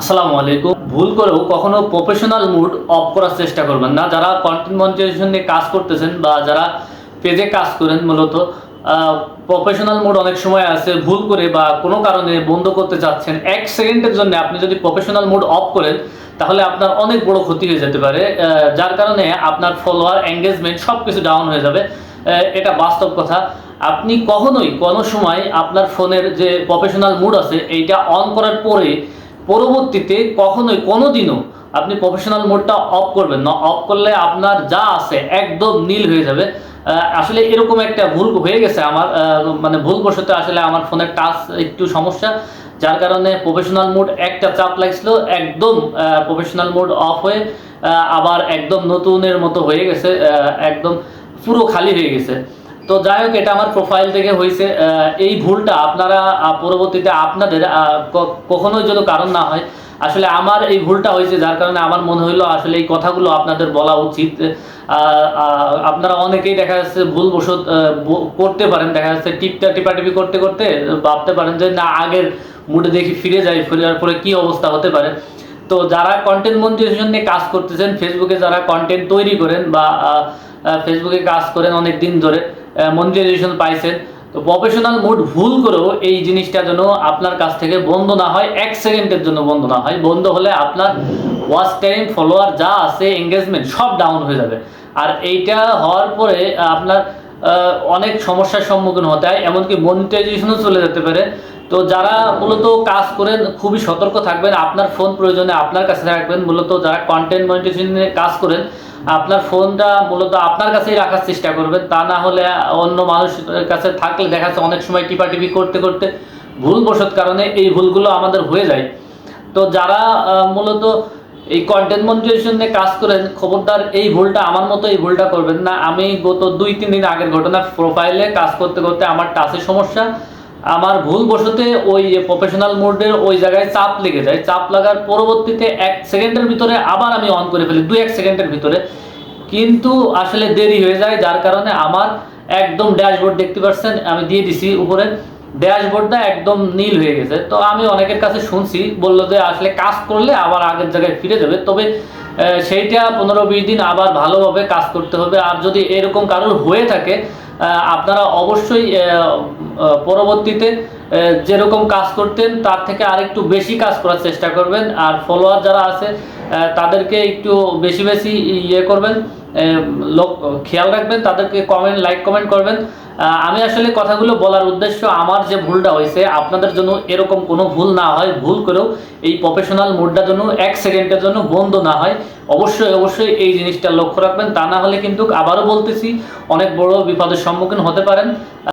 আসসালামু আলাইকুম। ভুল করেও কখনো প্রফেশনাল মুড অফ করার চেষ্টা করবেন না। যারা কন্টেন্ট মনিটাইজেশন নিয়ে কাজ করতেছেন বা যারা পেজে কাজ করেন মূলত প্রফেশনাল মুড অনেক সময় আছে, ভুল করে বা কোনো কারণে বন্ধ করতে চাচ্ছেন, এক সেকেন্ডের জন্য আপনি যদি প্রফেশনাল মুড অফ করেন, তাহলে আপনার অনেক বড় ক্ষতি হয়ে যেতে পারে। যার কারণে আপনার ফলোয়ার এঙ্গেজমেন্ট সব কিছু ডাউন হয়ে যাবে। এটা বাস্তব কথা। আপনি কখনোই কোনো সময় আপনার ফোনের যে প্রফেশনাল মুড আছে, এইটা অন করার পরে পরবর্তীতে কখনোই, কোনোদিনও আপনি প্রফেশনাল মোডটা অফ করবেন না। অফ করলে আপনার যা আছে একদম নীল হয়ে যাবে। আসলে এরকম একটা ভুল হয়ে গেছে আমার মানে ভুলবশত আসলে আমার ফোনের টাচ একটু সমস্যা, যার কারণে প্রফেশনাল মোড একটা চাপ লাগছিল, একদম প্রফেশনাল মোড অফ হয়ে আবার একদম নতুনের মতো হয়ে গেছে একদম পুরো খালি হয়ে গেছে। তো যাই হোক, এটা আমার প্রোফাইল থেকে হয়েছে। এই ভুলটা আপনারা পরবর্তীতে আপনাদের কখনোই যেন কারণ না হয়। আসলে আমার এই ভুলটা হয়েছে, যার কারণে আমার মনে হইল আসলে এই কথাগুলো আপনাদের বলা উচিত। আপনারা অনেকেই দেখা যাচ্ছে ভুল বসত করতে পারেন। দেখা যাচ্ছে টিপটা টিপাটিপি করতে করতে ভাবতে পারেন যে না, আগের মুডে দেখি ফিরে যাই ফিরার পরে কি অবস্থা হতে পারে। তো যারা কন্টেন্ট মনিটাইজেশন নিয়ে কাজ করতেছেন ফেসবুকে যারা কন্টেন্ট তৈরি করেন বা ফেসবুকে কাজ করেন অনেক দিন ধরে মনিটাইজেশন পাইছেন তো প্রফেশনাল মুড ভুল করেও এই জিনিসটা যেন আপনার কাছ থেকে বন্ধ না হয়, এক সেকেন্ডের জন্য বন্ধ না হয়। বন্ধ হলে আপনার ওয়াচ টাইম ফলোয়ার যা আছে এঙ্গেজমেন্ট সব ডাউন হয়ে যাবে। আর এইটা হওয়ার পরে আপনার অনেক সমস্যার সম্মুখীন হতে হয়, এমনকি মনিটাইজেশনও চলে যেতে পারে। তো যারা মূলত কাজ করেন, খুবই সতর্ক থাকবেন। আপনার ফোন প্রয়োজনে আপনার কাছে থাকবেন। মূলত যারা কন্টেন্ট মনিটাইজেশন নিয়ে কাজ করেন, আপনার ফোনটা মূলত আপনার কাছেই রাখার চেষ্টা করবেন। তা না হলে অন্য মানুষের কাছে থাকলে দেখা যাচ্ছে অনেক সময় টিপাটিপি করতে করতে ভুলবশত কারণে এই ভুলগুলো আমাদের হয়ে যায়। তো যারা মূলত এই কন্টেন্ট মনিটাইজেশন নিয়ে কাজ করেন, খবরদার, এই ভুলটা আমার মতো এই ভুলটা করবেন না। আমি গত দুই, তিন দিন আগের ঘটনা প্রোফাইলে কাজ করতে করতে আমার টাচের সমস্যা। আমার ভুল বসতে ওই প্রফেশনাল মোডের ওই জায়গায় চাপ লেগে যায়। চাপ লাগার পরবর্তীতে এক সেকেন্ডের ভিতরে আবার আমি অন করে ফেলি, দুই এক সেকেন্ডের ভিতরে। কিন্তু আসলে দেরি হয়ে যায়, যার কারণে আমার একদম ড্যাশবোর্ড দেখতে পাচ্ছেন, আমি দিয়ে দিছি উপরে। ড্যাশবোর্ডটা একদম নীল হয়ে গেছে। তো আমি অনেকের কাছে শুনছি, বলল যে আসলে কাজ করলে আবার আগের জায়গায় ফিরে যাবে। তবে সেইটা পনেরো বিশ দিন আবার ভালোভাবে কাজ করতে হবে। আর যদি এরকম কারোর হয়ে থাকে আপনারা অবশ্যই পরবর্তীতে যেরকম কাজ করতেন, তার থেকে আরেকটু বেশি কাজ করার চেষ্টা করবেন। আর ফলোয়ার যারা আছে তাদেরকে একটু বেশি বেশি ইয়ে করবেন। খেয়াল রাখবেন, তাদেরকে কমেন্ট লাইক কমেন্ট করবেন। আমি আসলে কথাগুলো বলার উদ্দেশ্য আমার যে ভুলটা হয়েছে, আপনাদের জন্য এরকম কোনো ভুল না হয়। ভুল করেও এই প্রফেশনাল মুডটা জন্য এক সেকেন্ডের জন্য বন্ধ না হয়। অবশ্যই অবশ্যই এই জিনিসটা লক্ষ্য রাখবেন। তা না হলে কিন্তু আবারও বলতেছি, অনেক বড় বিপদের সম্মুখীন হতে পারেন।